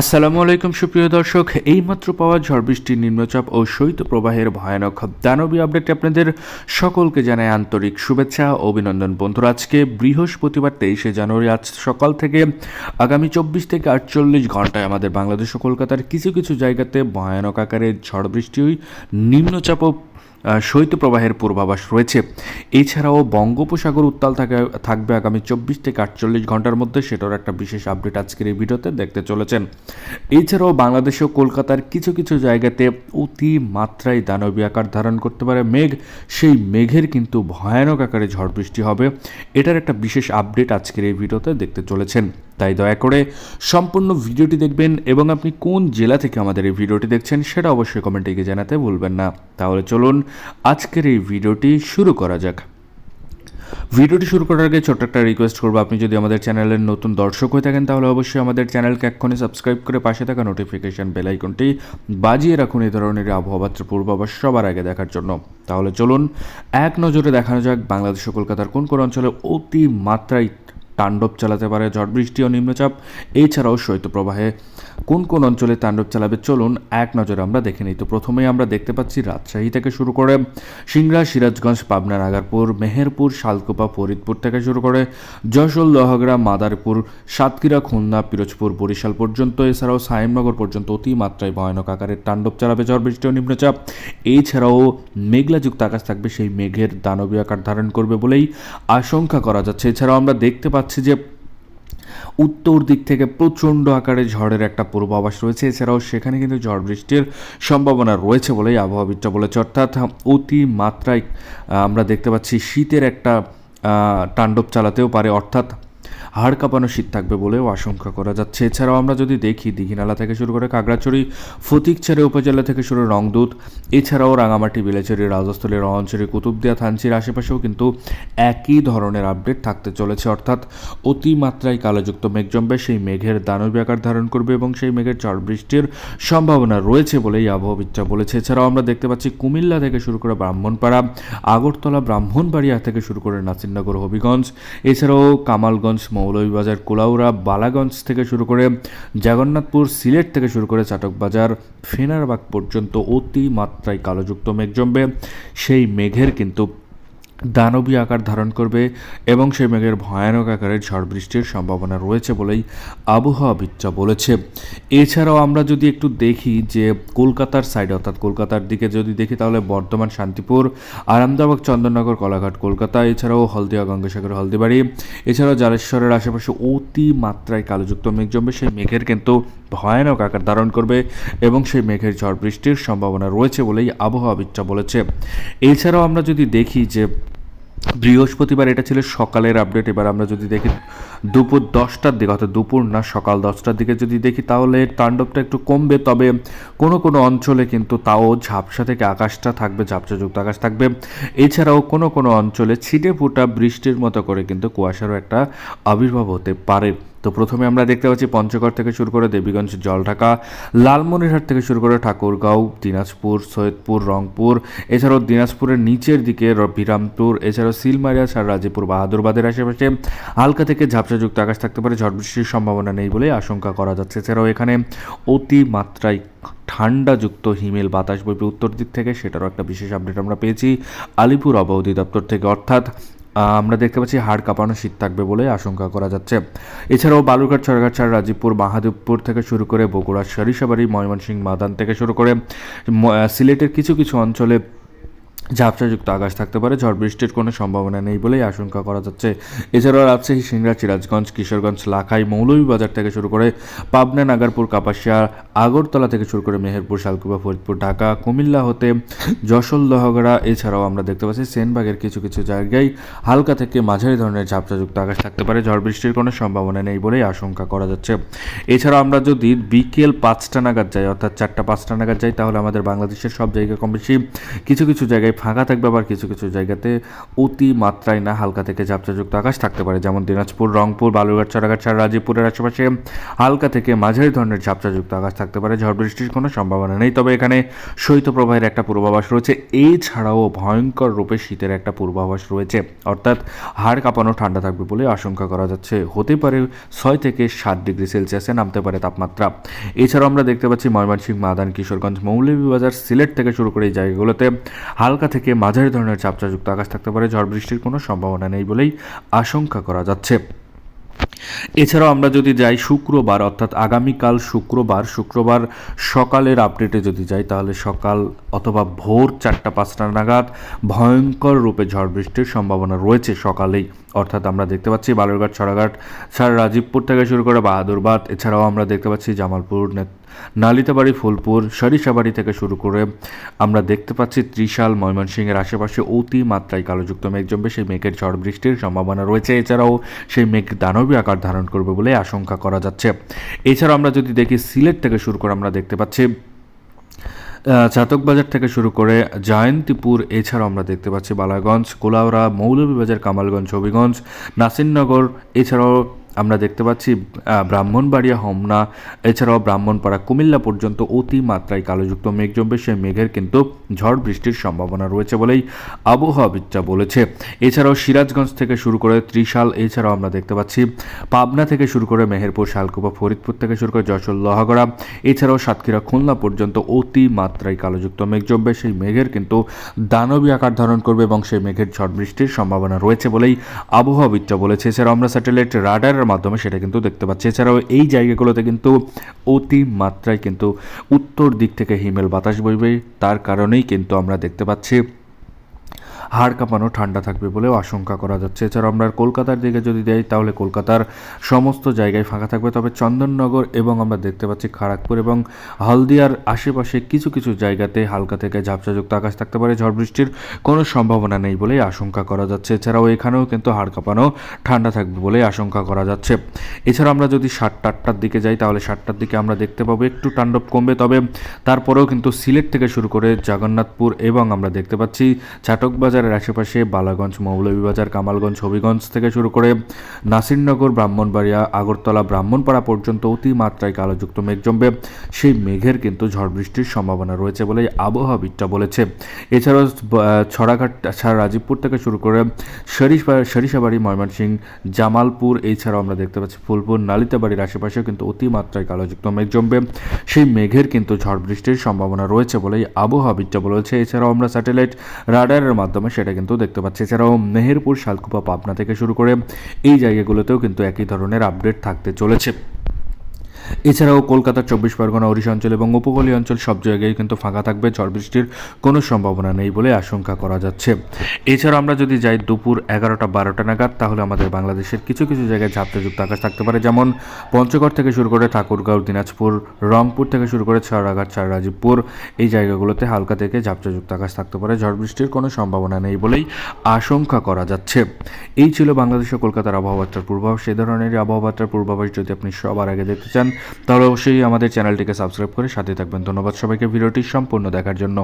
আসসালামু আলাইকুম, সুপ্রিয় দর্শক। এইমাত্র পাওয়া ঝড় বৃষ্টির নিম্নচাপ ও শৈত্যপ্রবাহের ভয়ানক দানবী আপডেটে আপনাদের সকলকে জানায় আন্তরিক শুভেচ্ছা অভিনন্দন। বন্ধুরা, আজকে বৃহস্পতিবার তেইশে জানুয়ারি, আজ সকাল থেকে আগামী চব্বিশ থেকে আটচল্লিশ ঘন্টায় আমাদের বাংলাদেশ ও কলকাতার কিছু কিছু জায়গাতে ভয়ানক আকারে ঝড় বৃষ্টি নিম্নচাপ ও শৈত্যপ্রবাহের পূর্বাভাস রয়েছে। এছাড়াও বঙ্গোপসাগর উত্তাল থাকে, থাকবে আগামী চব্বিশ থেকে আটচল্লিশ ঘণ্টার মধ্যে, সেটার একটা বিশেষ আপডেট আজকের এই ভিডিওতে দেখতে চলেছেন। এছাড়াও বাংলাদেশ ও কলকাতার কিছু কিছু জায়গাতে অতি মাত্রায় দানবী আকার ধারণ করতে পারে মেঘ। সেই মেঘের কিন্তু ভয়ানক আকারে ঝড় বৃষ্টি হবে। এটার একটা বিশেষ আপডেট আজকের এই ভিডিওতে দেখতে চলেছেন। তাই দয়া করে সম্পূর্ণ ভিডিওটি দেখবেন এবং আপনি কোন জেলা থেকে আমাদের এই ভিডিওটি দেখছেন সেটা অবশ্যই কমেন্টে গিয়ে জানাতে ভুলবেন না। তাহলে চলুন আজকের এই ভিডিওটি শুরু করা যাক। ভিডিওটি শুরু করার আগে ছোট্ট একটা রিকোয়েস্ট করব। আপনি যদি আমাদের চ্যানেলের নতুন দর্শক হয়ে থাকেন, তাহলে অবশ্যই আমাদের চ্যানেলকে এক্ষুনি সাবস্ক্রাইব করে পাশে থাকা নোটিফিকেশান বেল আইকনটি বাজিয়ে রাখুন এই ধরনের আবহাওয়াত্র পূর্বাভাস সবার আগে দেখার জন্য। তাহলে চলুন এক নজরে দেখানো যাক বাংলাদেশ কলকাতার কোন কোন অঞ্চলে অতি মাত্রায় তাণ্ডব চালাতে পারে ঝড় বৃষ্টি ও নিম্নচাপ। এছাড়াও শৈত্যপ্রবাহে কোন কোন অঞ্চলে তাণ্ডব চালাবে? চলুন এক নজরে আমরা দেখে নিই। তো প্রথমেই আমরা দেখতে পাচ্ছি রাজশাহী থেকে শুরু করে সিংড়া, সিরাজগঞ্জ, পাবনা, নাগারপুর, মেহেরপুর, শালকুপা, ফরিদপুর থেকে শুরু করে যশোর, লোহাগড়া, মাদারপুর, সাতক্ষীরা, খুলনা, পিরোজপুর, বরিশাল পর্যন্ত, এছাড়াও সাইমনগর পর্যন্ত অতিমাত্রায় ভয়ানক আকারের তাণ্ডব চালাবে ঝড় বৃষ্টি ও নিম্নচাপ। এছাড়াও মেঘলাযুক্ত আকাশ থাকবে, সেই মেঘের দানবীয় আকার ধারণ করবে বলেই আশঙ্কা করা যাচ্ছে। এছাড়াও আমরা দেখতে পাচ্ছি যে উত্তর দিক থেকে প্রচণ্ড আকারে ঝড়ের একটা পূর্বাভাস রয়েছে। এছাড়াও সেখানে কিন্তু ঝড় বৃষ্টির সম্ভাবনা রয়েছে বলেই আবহাওয়াবিদরা বলেছে। অর্থাৎ অতি মাত্রায় আমরা দেখতে পাচ্ছি শীতের একটা তাণ্ডব চালাতেও পারে। অর্থাৎ হাড় কাঁপানো শীত থাকবে বলেও আশঙ্কা করা যাচ্ছে। এছাড়াও আমরা যদি দেখি, দীঘিনালা থেকে শুরু করে কাগড়াছড়ি ফতিকছড়ি উপজেলা থেকে শুরু রংদূত, এছাড়াও রাঙামাটি বেলেচেরি রাজস্থলী রহঞ্চরি কুতুবদিয়া, থানচির আশেপাশেও কিন্তু একই ধরনের আপডেট থাকতে চলেছে। অর্থাৎ অতিমাত্রায় কালোযুক্ত মেঘ জমবে, সেই মেঘের দানবী আকার ধারণ করবে এবং সেই মেঘের ঝড় বৃষ্টির সম্ভাবনা রয়েছে বলেই আবহাওয়াবিদরা বলেছে। এছাড়াও আমরা দেখতে পাচ্ছি, কুমিল্লা থেকে শুরু করে ব্রাহ্মণপাড়া, আগরতলা, ব্রাহ্মণবাড়িয়া থেকে শুরু করে নাসিরনগর, হবিগঞ্জ, এছাড়াও কামালগঞ্জ মৌলভীবাজার কোলাউরা বালাগঞ্জ থেকে শুরু করে জগন্নাথপুর, সিলেট থেকে শুরু করে চাটকবাজার, ফেনারবাগ পর্যন্ত অতিমাত্রায় কালোযুক্ত মেঘ জমবে। সেই মেঘের কিন্তু দানবী আকার ধারণ করবে এবং সেই মেঘের ভয়ানক আকারের ঝড় বৃষ্টির সম্ভাবনা রয়েছে বলেই আবহাওয়াবিদরা বলেছে। এছাড়াও আমরা যদি একটু দেখি যে কলকাতার সাইডে অর্থাৎ কলকাতার দিকে যদি দেখি তাহলে বর্ধমান, শান্তিপুর, আরামদাবাগ, চন্দননগর, কলাঘাট, কলকাতা, এছাড়াও হলদিয়া, গঙ্গাসাগর, হলদিবাড়ি, এছাড়াও জালেশ্বরের আশেপাশে অতি মাত্রায় কালোযুক্ত মেঘ জমবে। সেই মেঘের কিন্তু ভয়ানক আকার ধারণ করবে এবং সেই মেঘের ঝড় বৃষ্টির সম্ভাবনা রয়েছে বলেই আবহাওয়াবিদরা বলেছে। এছাড়াও আমরা যদি দেখি যে বৃহস্পতিবার এটা ছিল সকালের আপডেট এবার আমরা যদি দেখি দুপুর দশটার দিকে অর্থাৎ দুপুর না, সকাল দশটার দিকে যদি দেখি, তাহলে তাণ্ডবটা একটু কমবে, তবে কোনো কোনো অঞ্চলে কিন্তু তাও ঝাপসা থেকে আকাশটা থাকবে, ঝাপসাযুক্ত আকাশ থাকবে। এছাড়াও কোনো কোনো অঞ্চলে ছিটে ফোটা বৃষ্টির মতো করে কিন্তু কুয়াশারও একটা আবির্ভাব হতে পারে। তো প্রথমে আমরা দেখতে পাচ্ছি পঞ্চগড় থেকে শুরু করে দেবীগঞ্জ, জলঢাকা, লালমনিরহাট থেকে শুরু করে ঠাকুরগাঁও, দিনাজপুর, সৈয়দপুর, রংপুর, এছাড়াও দিনাজপুরের নিচের দিকে বিরামপুর, এছাড়াও সিলমারিয়া সার রাজীপুর বাহাদুরবাদের আশেপাশে হালকা থেকে ঝাপসাযুক্ত আকাশ থাকতে পারে, ঝড় বৃষ্টির সম্ভাবনা নেই বলে আশঙ্কা করা যাচ্ছে। এছাড়াও এখানে অতি মাত্রায় ঠান্ডাযুক্ত হিমেল বাতাস বইবে উত্তর দিক থেকে, সেটারও একটা বিশেষ আপডেট আমরা পেয়েছি আলিপুর আবহাওয়া অধিদপ্তর থেকে। অর্থাৎ আমরা দেখতে পাচ্ছি হাড় কাঁপানো শীত থাকবে বলে আশঙ্কা করা যাচ্ছে। এছাড়াও বালুরঘাট, সরঘাট রাজীবপুর মাহাদেবপুর থেকে শুরু করে বগুড়া, সরিষাবাড়ি, ময়মনসিংহ, মাদান থেকে শুরু করে সিলেটের কিছু কিছু অঞ্চলে ঝাপসাযুক্ত আকাশ থাকতে পারে, ঝড় বৃষ্টির কোনো সম্ভাবনা নেই বলেই আশঙ্কা করা যাচ্ছে। এছাড়াও রাজশাহী, সিংড়া, সিরাজগঞ্জ, কিশোরগঞ্জ, লাখাই, মৌলভীবাজার থেকে শুরু করে পাবনা, নাগারপুর, কাপাসিয়া, আগরতলা থেকে শুরু করে মেহেরপুর শালকুপা ফরিদপুর, ঢাকা, কুমিল্লা হতে যশোর, লহগড়া, এছাড়াও আমরা দেখতে পাচ্ছি সেনবাগের কিছু কিছু জায়গায় হালকা থেকে মাঝারি ধরনের ঝাপসাযুক্ত আকাশ থাকতে পারে, ঝড় বৃষ্টির কোনো সম্ভাবনা নেই বলেই আশঙ্কা করা যাচ্ছে। এছাড়াও আমরা যদি বিকেল পাঁচটা নাগাদ যাই, অর্থাৎ চারটা পাঁচটা নাগাদ যাই, তাহলে আমাদের বাংলাদেশের সব জায়গায় কম বেশি কিছু কিছু জায়গায় জায়গায় ফাঁকা থাকবে আবার কিছু কিছু জায়গাতে অতি মাত্রায় না হালকা থেকে ঝাপটাযুক্ত আকাশ থাকতে পারে, যেমন দিনাজপুর, রংপুর, বালুরঘাট, চড়াঘাট ছাড়া রাজীবপুরের আশেপাশে হালকা থেকে মাঝারি ধরনের ঝাপটাযুক্ত আকাশ থাকতে পারে, ঝড় বৃষ্টির কোনো সম্ভাবনা নেই। তবে এখানে শৈত্যপ্রবাহের একটা পূর্বাভাস রয়েছে, এছাড়াও ভয়ঙ্কর রূপে শীতের একটা পূর্বাভাস রয়েছে। অর্থাৎ হাড় কাঁপানো ঠান্ডা থাকবে বলে আশঙ্কা করা যাচ্ছে। হতে পারে ছয় থেকে সাত ডিগ্রি সেলসিয়াসে নামতে পারে তাপমাত্রা। এছাড়াও আমরা দেখতে পাচ্ছি ময়মনসিংহ মাদান কিশোরগঞ্জ, মৌলভীবাজার, সিলেট থেকে শুরু করে এই জায়গাগুলোতে হালকা থেকে মাঝারি ধরনের চাপচাযুক্ত আকাশ থাকতে পারে, ঝড় বৃষ্টির কোনো সম্ভাবনা নেই বলেই আশঙ্কা করা যাচ্ছে। এছাড়াও আমরা যদি যাই শুক্রবার, অর্থাৎ আগামীকাল শুক্রবার শুক্রবার সকালের আপডেটে যদি যাই, তাহলে সকাল অথবা ভোর চারটা পাঁচটা নাগাদ ভয়ঙ্কর রূপে ঝড় বৃষ্টির সম্ভাবনা রয়েছে সকালেই। অর্থাৎ আমরা দেখতে পাচ্ছি বালুরঘাট ছড়াঘাট ছাড়া রাজীবপুর থেকে শুরু করে বাহাদুরবাদ এছাড়াও আমরা দেখতে পাচ্ছি জামালপুর নালিতাবাড়ি, ফুলপুর, সরিষাবাড়ি থেকে শুরু করে আমরা দেখতে পাচ্ছি ত্রিশাল, ময়মনসিংহের আশেপাশে অতি মাত্রায় কালোযুক্ত মেঘ জমবে। সেই মেঘের ঝড় বৃষ্টির সম্ভাবনা রয়েছে। এছাড়াও সেই মেঘ দানবী আকার ধারণ করবে বলে আশঙ্কা করা যাচ্ছে। এছাড়াও আমরা যদি দেখি সিলেট থেকে শুরু করে আমরা দেখতে পাচ্ছি চাতকবাজার থেকে শুরু করে জয়ন্তীপুর, এছাড়াও আমরা দেখতে পাচ্ছি বালাগঞ্জ, কোলাউড়া, মৌলভীবাজার, কামালগঞ্জ, হবিগঞ্জ, নাসিরনগর, এছাড়াও আমরা দেখতে পাচ্ছি ব্রাহ্মণবাড়িয়া, হোমনা, এছাড়াও ব্রাহ্মণপাড়া, কুমিল্লা পর্যন্ত অতি মাত্রায় কালোযুক্ত মেঘ জমবে। সেই মেঘের কিন্তু ঝড় বৃষ্টির সম্ভাবনা রয়েছে বলেই আবহাওয়াবিদরা বলেছে। এছাড়াও সিরাজগঞ্জ থেকে শুরু করে ত্রিশাল, এছাড়াও আমরা দেখতে পাচ্ছি পাবনা থেকে শুরু করে মেহেরপুর, শালকুপা, ফরিদপুর থেকে শুরু করে যশোর, লোহাগড়া, এছাড়াও সাতক্ষীরা, খুলনা পর্যন্ত অতি মাত্রায় কালোযুক্ত মেঘ জমবে। সেই মেঘের কিন্তু দানবী আকার ধারণ করবে এবং সেই মেঘের ঝড় বৃষ্টির সম্ভাবনা রয়েছে বলেই আবহাওয়াবিদরা বলেছে। এছাড়াও আমরা স্যাটেলাইট রাডারের মাধ্যমে সেটা কিন্তু দেখতে পাচ্ছি। এছাড়াও এই জায়গাগুলোতে কিন্তু অতি মাত্রায় কিন্তু উত্তর দিক থেকে হিমেল বাতাস বইবে। তার কারণেই কিন্তু আমরা দেখতে পাচ্ছি হাড় কাঁপানো, ঠান্ডা থাকবে বলেও আশঙ্কা করা যাচ্ছে। এছাড়াও আমরা কলকাতার দিকে যদি যাই, তাহলে কলকাতার সমস্ত জায়গায় ফাঁকা থাকবে। তবে চন্দননগর এবং আমরা দেখতে পাচ্ছি খড়গপুর এবং হলদিয়ার আশেপাশে কিছু কিছু জায়গাতে হালকা থেকে ঝাপসাযুক্ত আকাশ থাকতে পারে। ঝড় বৃষ্টির কোনো সম্ভাবনা নেই বলেই আশঙ্কা করা যাচ্ছে। এছাড়াও এখানেও কিন্তু হাড় কাঁপানো, ঠান্ডা থাকবে বলেই আশঙ্কা করা যাচ্ছে। এছাড়া আমরা যদি সাতটা আটটার দিকে যাই, তাহলে সাতটার দিকে আমরা দেখতে পাবো একটু তাণ্ডব কমবে। তবে তারপরেও কিন্তু সিলেট থেকে শুরু করে জগন্নাথপুর এবং আমরা দেখতে পাচ্ছি চাটকবাজারের আশেপাশে বালাগঞ্জ, মৌলভীবাজার, কামালগঞ্জ, হবিগঞ্জ থেকে শুরু করে নাসিরনগর, ব্রাহ্মণবাড়িয়া, আগরতলা, ব্রাহ্মণপাড়া পর্যন্ত অতিমাত্রায় কালোযুক্ত মেঘ জমবে। সেই মেঘের কিন্তু ঝড় বৃষ্টির সম্ভাবনা রয়েছে বলে আবহাওয়াবিদরা বলেছে। এছাড়াও ছড়াঘাট ছাড়া রাজীবপুর থেকে শুরু করে সরিষা সরিষাবাড়ি ময়মনসিংহ জামালপুর, এছাড়াও আমরা দেখতে পাচ্ছি ফুলপুর, নালিতাবাড়ির আশেপাশেও কিন্তু অতিমাত্রায় কালোযুক্ত মেঘ জমবে। সেই মেঘের কিন্তু ঝড় বৃষ্টির সম্ভাবনা রয়েছে বলেই আবহাওয়াবিদরা বলেছে। এছাড়াও আমরা স্যাটেলাইট রাডারের মাধ্যমে সেটা কিন্তু দেখতে পাচ্ছি। এছাড়াও মেহেরপুর, শালকুপা, পাবনা থেকে শুরু করে এই জায়গাগুলোতেও কিন্তু একই ধরনের আপডেট থাকতে চলেছে। এছাড়াও কলকাতার চব্বিশ পরগনা, ওড়িশা অঞ্চল এবং উপকূলীয় অঞ্চল সব জায়গায় কিন্তু ফাঁকা থাকবে। ঝড় বৃষ্টির কোনো সম্ভাবনা নেই বলে আশঙ্কা করা যাচ্ছে। এছাড়া আমরা যদি যাই দুপুর এগারোটা বারোটা নাগাদ, তাহলে আমাদের বাংলাদেশের কিছু কিছু জায়গায় ঝাপটাযুক্ত আকাশ থাকতে পারে। যেমন পঞ্চগড় থেকে শুরু করে ঠাকুরগাঁও, দিনাজপুর, রংপুর থেকে শুরু করে ছড়াঘাট ছাড় রাজীবপুর এই জায়গাগুলোতে হালকা থেকে ঝাপটাযুক্ত আকাশ থাকতে পারে। ঝড় বৃষ্টির কোনো সম্ভাবনা নেই বলেই আশঙ্কা করা যাচ্ছে। এই ছিল বাংলাদেশ ও কলকাতার আবহাওয়াটার পূর্বাভাস। সেই ধরনের আবহাওয়াটার পূর্বাভাস যদি আপনি সবার আগে দেখতে চান তাহলে অবশ্যই আমাদের চ্যানেলটিকে সাবস্ক্রাইব করে সাথে থাকবেন। ধন্যবাদ সবাইকে। ভিডিওটি সম্পূর্ণ দেখার জন্য।